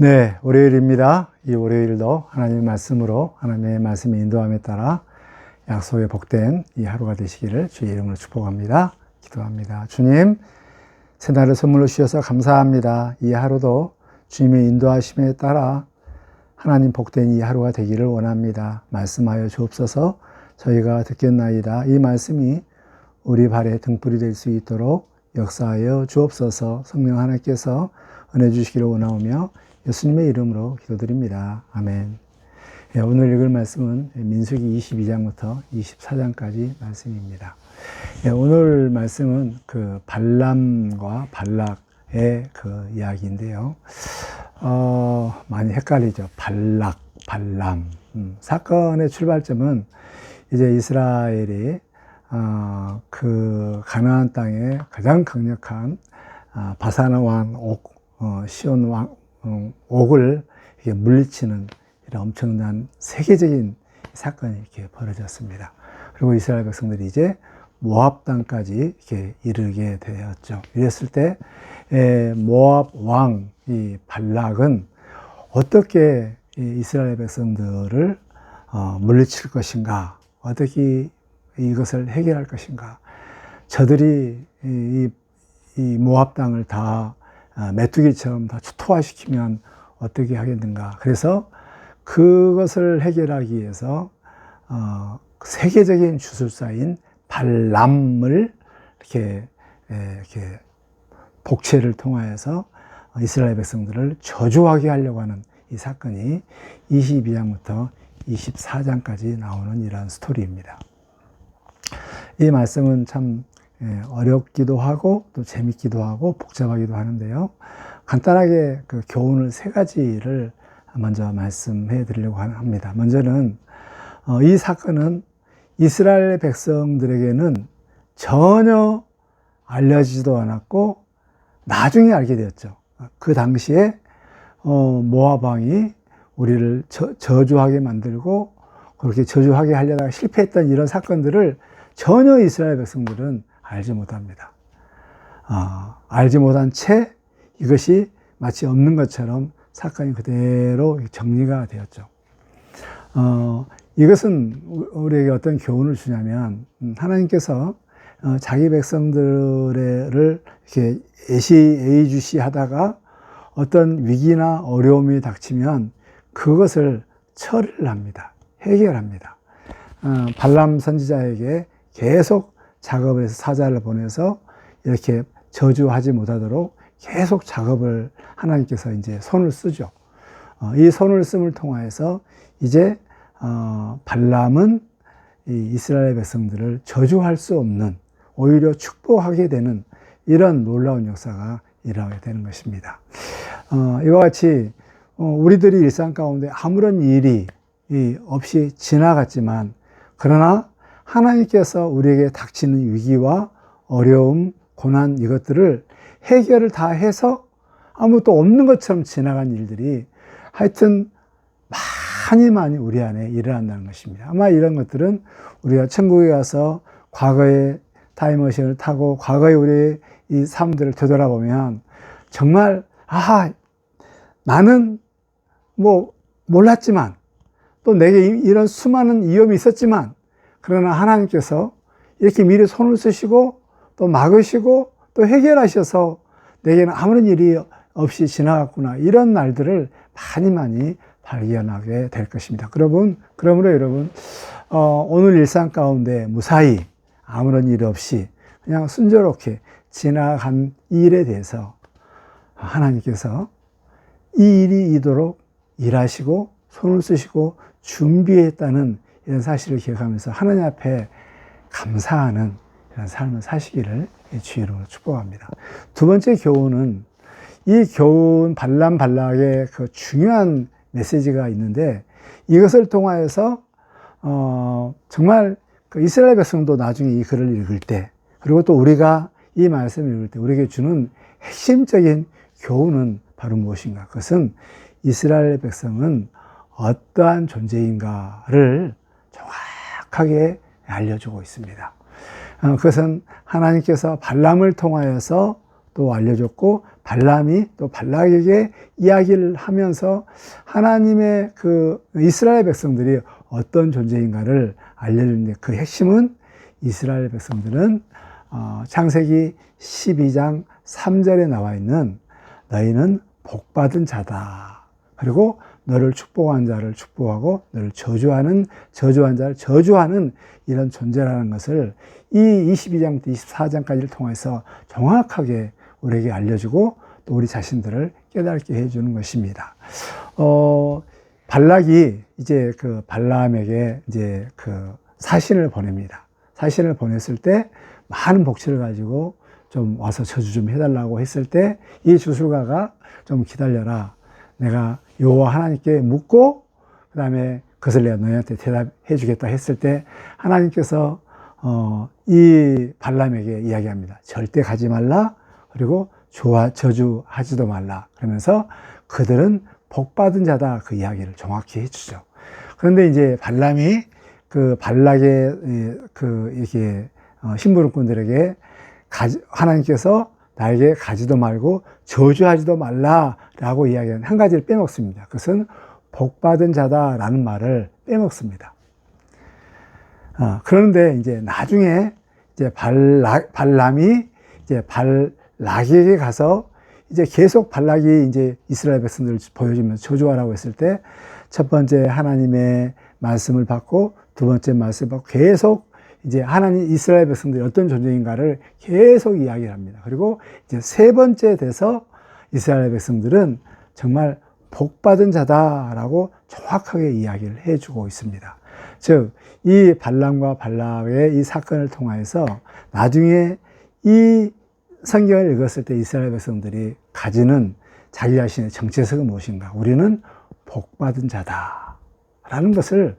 네, 월요일입니다. 이 월요일도 하나님의 말씀으로 하나님의 말씀의 인도함에 따라 약속의 복된 이 하루가 되시기를 주의 이름으로 축복합니다. 기도합니다. 주님, 새날을 선물로 주셔서 감사합니다. 이 하루도 주님의 인도하심에 따라 하나님 복된 이 하루가 되기를 원합니다. 말씀하여 주옵소서 저희가 듣겠나이다. 이 말씀이 우리 발에 등불이 될 수 있도록 역사하여 주옵소서 성령 하나님께서 은혜 주시기를 원하오며 예수님의 이름으로 기도드립니다. 아멘. 예, 오늘 읽을 말씀은 민수기 22장부터 24장까지 말씀입니다. 예, 오늘 말씀은 그 발람과 발락의 그 이야기인데요. 어, 많이 헷갈리죠. 발락, 발람. 음, 사건의 출발점은 이제 이스라엘이 어, 그 가나안 땅에 가장 강력한 아, 바사나 왕 옥, 어, 시온 왕 어, 옥을 이렇게 물리치는 이런 엄청난 세계적인 사건이 이렇게 벌어졌습니다. 그리고 이스라엘 백성들이 이제 모압 땅까지 이렇게 이르게 되었죠. 이랬을 때 에, 모압 왕 이 발락은 어떻게 이 이스라엘 백성들을 어, 물리칠 것인가, 어떻게 이것을 해결할 것인가. 저들이 이, 이 모압 땅을 다 아, 메뚜기처럼 다 초토화시키면 어떻게 하겠는가. 그래서 그것을 해결하기 위해서 어, 세계적인 주술사인 발람을 이렇게 이렇게 복채를 통하여서 이스라엘 백성들을 저주하게 하려고 하는 이 사건이 22장부터 24장까지 나오는 이러한 스토리입니다. 이 말씀은 참 어렵기도 하고 또 재밌기도 하고 복잡하기도 하는데요. 간단하게 그 교훈을 세 가지를 먼저 말씀해 드리려고 합니다. 먼저는 어, 이 사건은 이스라엘 백성들에게는 전혀 알려지지도 않았고 나중에 알게 되었죠. 그 당시에 어, 모압 왕이 우리를 저, 저주하게 만들고 그렇게 저주하게 하려다가 실패했던 이런 사건들을 전혀 이스라엘 백성들은 알지 못합니다. 어, 알지 못한 채 이것이 마치 없는 것처럼 사건이 그대로 정리가 되었죠. 어, 이것은 우리에게 어떤 교훈을 주냐면 음, 하나님께서 어, 자기 백성들을 이렇게 애시애주시 하다가 어떤 위기나 어려움이 닥치면 그것을 처리를 합니다. 해결합니다. 어, 발람 선지자에게 계속 작업을 해서 사자를 보내서 이렇게 저주하지 못하도록 계속 작업을 하나님께서 이제 손을 쓰죠. 어, 이 손을 씀을 통하여서 이제 어, 발람은 이 이스라엘 백성들을 저주할 수 없는 오히려 축복하게 되는 이런 놀라운 역사가 일어나게 되는 것입니다. 어, 이와 같이 어, 우리들이 일상 가운데 아무런 일이 없이 지나갔지만 그러나 하나님께서 우리에게 닥치는 위기와 어려움, 고난 이것들을 해결을 다 해서 아무것도 없는 것처럼 지나간 일들이 하여튼 많이 많이 우리 안에 일어난다는 것입니다. 아마 이런 것들은 우리가 천국에 가서 과거의 타임머신을 타고 과거의 우리의 이 삶들을 되돌아보면 정말 아 나는 뭐 몰랐지만 또 내게 이런 수많은 위험이 있었지만 그러나 하나님께서 이렇게 미리 손을 쓰시고 또 막으시고 또 해결하셔서 내게는 아무런 일이 없이 지나갔구나. 이런 날들을 많이 많이 발견하게 될 것입니다. 여러분, 그러므로 여러분, 어, 오늘 일상 가운데 무사히 아무런 일 없이 그냥 순조롭게 지나간 일에 대해서 하나님께서 이 일이 이도록 일하시고 손을 쓰시고 준비했다는 이런 사실을 기억하면서 하나님 앞에 감사하는 이런 삶을 사시기를 주의로 축복합니다. 두 번째 교훈은 이 교훈 발람 발락의 그 중요한 메시지가 있는데 이것을 통하여서 어 정말 그 이스라엘 백성도 나중에 이 글을 읽을 때 그리고 또 우리가 이 말씀을 읽을 때 우리에게 주는 핵심적인 교훈은 바로 무엇인가? 그것은 이스라엘 백성은 어떠한 존재인가를 정확하게 알려주고 있습니다. 어, 그것은 하나님께서 발람을 통하여서 또 알려줬고 발람이 또 발락에게 이야기를 하면서 하나님의 그 이스라엘 백성들이 어떤 존재인가를 알려주는데 그 핵심은 이스라엘 백성들은 어, 창세기 12장 3절에 나와 있는 너희는 복받은 자다. 그리고 너를 축복한 자를 축복하고 너를 저주하는 저주한 자를 저주하는 이런 존재라는 것을 이 22장부터 24장까지를 통해서 정확하게 우리에게 알려주고 또 우리 자신들을 깨닫게 해주는 것입니다. 어, 발락이 이제 그 발람에게 이제 그 사신을 보냅니다. 사신을 보냈을 때 많은 복지를 가지고 좀 와서 저주 좀 해달라고 했을 때 이 주술가가 좀 기다려라. 내가 여호와 하나님께 묻고 그 다음에 그것을 내가 너희한테 대답해 주겠다 했을 때 하나님께서 어, 이 발람에게 이야기합니다. 절대 가지 말라. 그리고 좋아 저주하지도 말라. 그러면서 그들은 복 받은 자다 그 이야기를 정확히 해주죠. 그런데 이제 발람이 그 발락의 그 이렇게 어, 신부름꾼들에게 하나님께서 나에게 가지도 말고 저주하지도 말라라고 이야기하는 한 가지를 빼먹습니다. 그것은 복 받은 자다라는 말을 빼먹습니다. 어, 그런데 이제 나중에 이제 발락, 발람이 이제 발락에게 가서 이제 계속 발락이 이제 이스라엘 백성들을 보여주면서 저주하라고 했을 때 첫 번째 하나님의 말씀을 받고 두 번째 말씀을 받고 계속 이제 하나님 이스라엘 백성들이 어떤 존재인가를 계속 이야기를 합니다. 그리고 이제 세 번째 돼서 이스라엘 백성들은 정말 복받은 자다라고 정확하게 이야기를 해주고 있습니다. 즉, 이 발람과 발락의 이 사건을 통해서 나중에 이 성경을 읽었을 때 이스라엘 백성들이 가지는 자기 자신의 정체성은 무엇인가? 우리는 복받은 자다. 라는 것을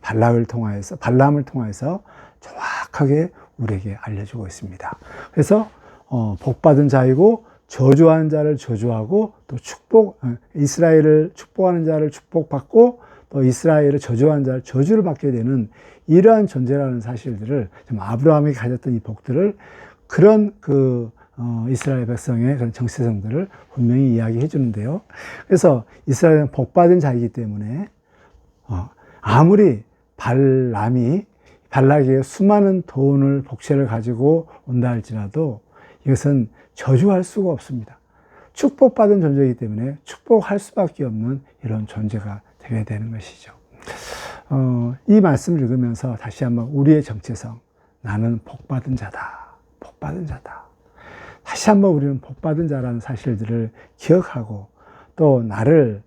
발락을 통하여서, 발람을 통해서 정확하게 우리에게 알려주고 있습니다. 그래서, 어, 복받은 자이고, 저주하는 자를 저주하고, 또 축복, 어, 이스라엘을 축복하는 자를 축복받고, 또 이스라엘을 저주하는 자를 저주를 받게 되는 이러한 존재라는 사실들을 좀 아브라함이 가졌던 이 복들을 그런 그 어, 이스라엘 백성의 그런 정체성들을 분명히 이야기해 주는데요. 그래서 이스라엘은 복받은 자이기 때문에 어, 아무리 발람이 발락에게 수많은 돈을 복채를 가지고 온다 할지라도 이것은 저주할 수가 없습니다. 축복받은 존재이기 때문에 축복할 수밖에 없는 이런 존재가 되게 되는 것이죠. 어, 이 말씀을 읽으면서 다시 한번 우리의 정체성, 나는 복받은 자다. 복받은 자다. 다시 한번 우리는 복받은 자라는 사실들을 기억하고 또 나를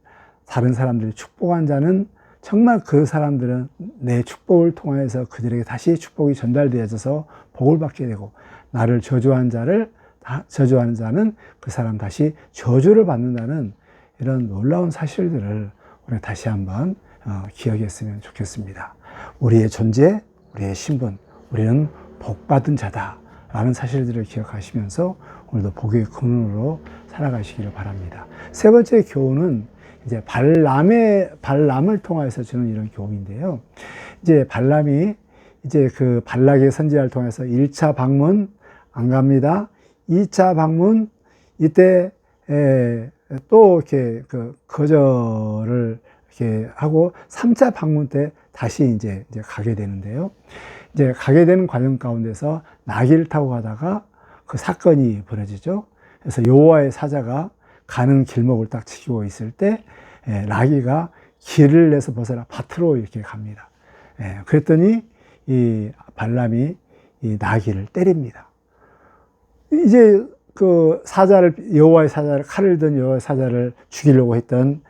다른 사람들이 축복한 자는 정말 그 사람들은 내 축복을 통해서 그들에게 다시 축복이 전달되어져서 복을 받게 되고 나를 저주한 자를 저주하는 자는 그 사람 다시 저주를 받는다는 이런 놀라운 사실들을 우리 다시 한번 어, 기억했으면 좋겠습니다. 우리의 존재, 우리의 신분, 우리는 복받은 자다 라는 사실들을 기억하시면서 오늘도 복의 근원으로 살아가시기를 바랍니다. 세 번째 교훈은 이제 발람의 발람을 통해서 주는 이런 교훈인데요. 이제 발람이 이제 그 발락의 선지자를 통해서 1차 방문 안 갑니다. 2차 방문 이때 또 이렇게 그 거절을 이렇게 하고 3차 방문 때 다시 이제, 이제 가게 되는데요. 이제 가게 되는 과정 가운데서 나귀를 타고 가다가 그 사건이 벌어지죠. 그래서 여호와의 사자가 가는 길목을 딱 지키고 있을 때 나귀가 길을 내서 벗어나 밭으로 이렇게 갑니다. 그랬더니 이 발람이 이 나귀를 때립니다. 이제 그 사자를 여호와의 사자를 칼을 든 여호와의 사자를 죽이려고 했던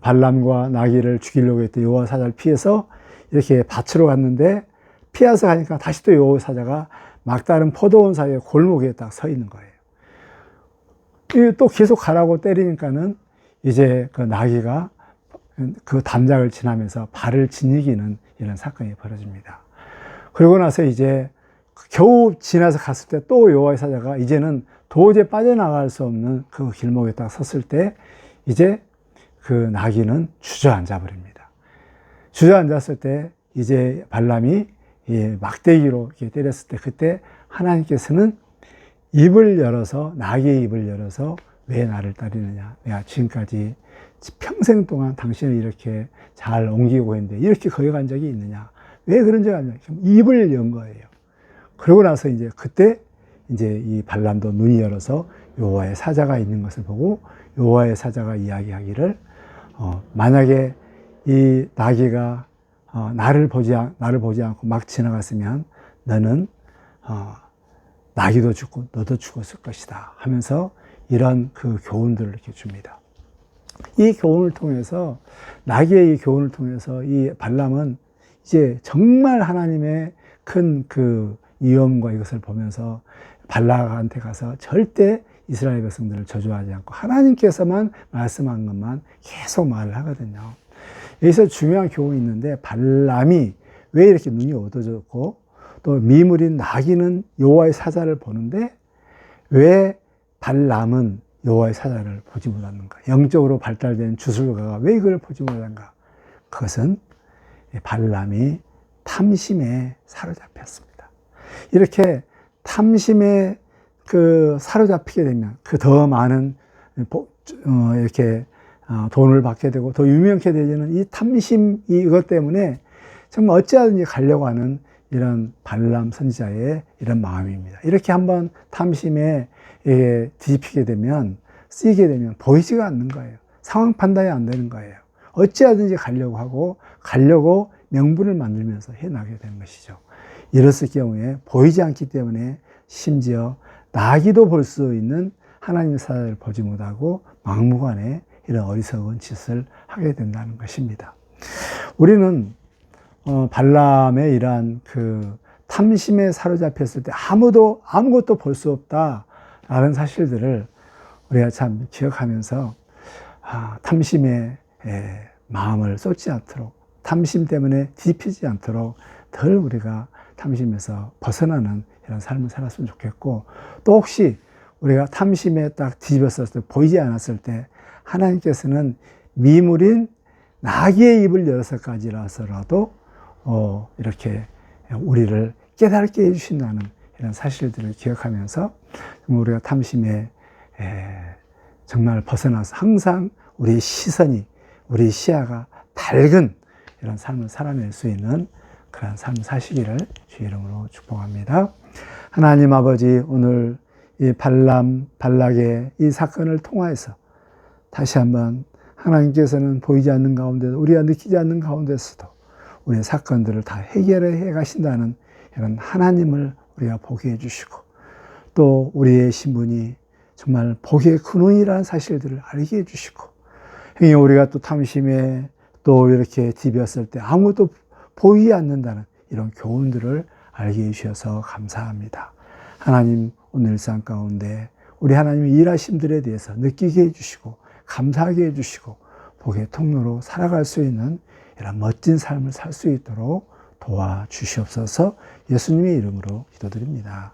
발람과 나귀를 죽이려고 했던 여호와 사자를 피해서 이렇게 밭으로 갔는데 피해서 가니까 다시 또 여호와 사자가 막다른 포도원 사이에 골목에 딱 서 있는 거예요. 또 계속 가라고 때리니까는 이제 그 나귀가 그 담장을 지나면서 발을 짓이기는 이런 사건이 벌어집니다. 그러고 나서 이제 겨우 지나서 갔을 때 또 여호와의 사자가 이제는 도저히 빠져나갈 수 없는 그 길목에 딱 섰을 때 이제 그 나귀는 주저앉아 버립니다. 주저앉았을 때 이제 발람이 막대기로 때렸을 때 그때 하나님께서는 입을 열어서 낙의 입을 열어서 왜 나를 따르느냐? 내가 지금까지 평생 동안 당신을 이렇게 잘 옮기고 했는데 이렇게 거역한 적이 있느냐? 왜 그런 적이 아니냐? 입을 연 거예요. 그러고 나서 이제 그때 이제 이 발람도 눈이 열어서 요호와의 사자가 있는 것을 보고 요호와의 사자가 이야기하기를 어, 만약에 이 나귀가 어, 나를 보지 않, 나를 보지 않고 막 지나갔으면 너는 어, 나귀도 죽고 너도 죽었을 것이다 하면서 이런 그 교훈들을 이렇게 줍니다. 이 교훈을 통해서 나귀의 이 교훈을 통해서 이 발람은 이제 정말 하나님의 큰 그 위험과 이것을 보면서 발락한테 가서 절대 이스라엘 백성들을 저주하지 않고 하나님께서만 말씀한 것만 계속 말을 하거든요. 여기서 중요한 교훈이 있는데 발람이 왜 이렇게 눈이 어두워졌고 또 미물인 나귀는 여호와의 사자를 보는데 왜 발람은 여호와의 사자를 보지 못하는가? 영적으로 발달된 주술가가 왜 이걸 보지 못하는가? 그것은 발람이 탐심에 사로잡혔습니다. 이렇게 탐심에 그 사로잡히게 되면 그 더 많은 어, 이렇게 어, 돈을 받게 되고 더 유명하게 되는 이 탐심 이것 때문에 정말 어찌하든지 가려고 하는 이런 발람 선지자의 이런 마음입니다. 이렇게 한번 탐심에 예, 뒤집히게 되면 쓰이게 되면 보이지가 않는 거예요. 상황 판단이 안 되는 거예요. 어찌하든지 가려고 하고 가려고 명분을 만들면서 해나게 되는 것이죠. 이랬을 경우에 보이지 않기 때문에 심지어 나기도 볼 수 있는 하나님의 사자를 보지 못하고 막무가내 이런 어리석은 짓을 하게 된다는 것입니다. 우리는 어, 발람의 이러한 그 탐심에 사로잡혔을 때 아무도 아무것도 볼 수 없다라는 사실들을 우리가 참 기억하면서 아, 탐심에 에, 마음을 쏟지 않도록 탐심 때문에 뒤피지 않도록 덜 우리가 탐심에서 벗어나는 이런 삶을 살았으면 좋겠고 또 혹시 우리가 탐심에 딱 뒤집었을 때 보이지 않았을 때 하나님께서는 미물인 나귀의 입을 열어서까지라서라도 어, 이렇게 우리를 깨닫게 해주신다는 이런 사실들을 기억하면서 우리가 탐심에 에, 정말 벗어나서 항상 우리 시선이 우리 시야가 밝은 이런 삶을 살아낼 수 있는 그런 삶 사시기를 주 이름으로 축복합니다. 하나님 아버지 오늘 이 발람 발락의 이 사건을 통하여서 다시 한번 하나님께서는 보이지 않는 가운데도 우리가 느끼지 않는 가운데서도 우리의 사건들을 다 해결해 가신다는 이런 하나님을 우리가 보게 해주시고 또 우리의 신분이 정말 복의 근원이라는 사실들을 알게 해주시고 우리가 또 탐심에 또 이렇게 디뎠을 때 아무것도 보이지 않는다는 이런 교훈들을 알게 해주셔서 감사합니다. 하나님 오늘 일상 가운데 우리 하나님의 일하심들에 대해서 느끼게 해주시고 감사하게 해주시고 복의 통로로 살아갈 수 있는 이런 멋진 삶을 살 수 있도록 도와주시옵소서 예수님의 이름으로 기도드립니다.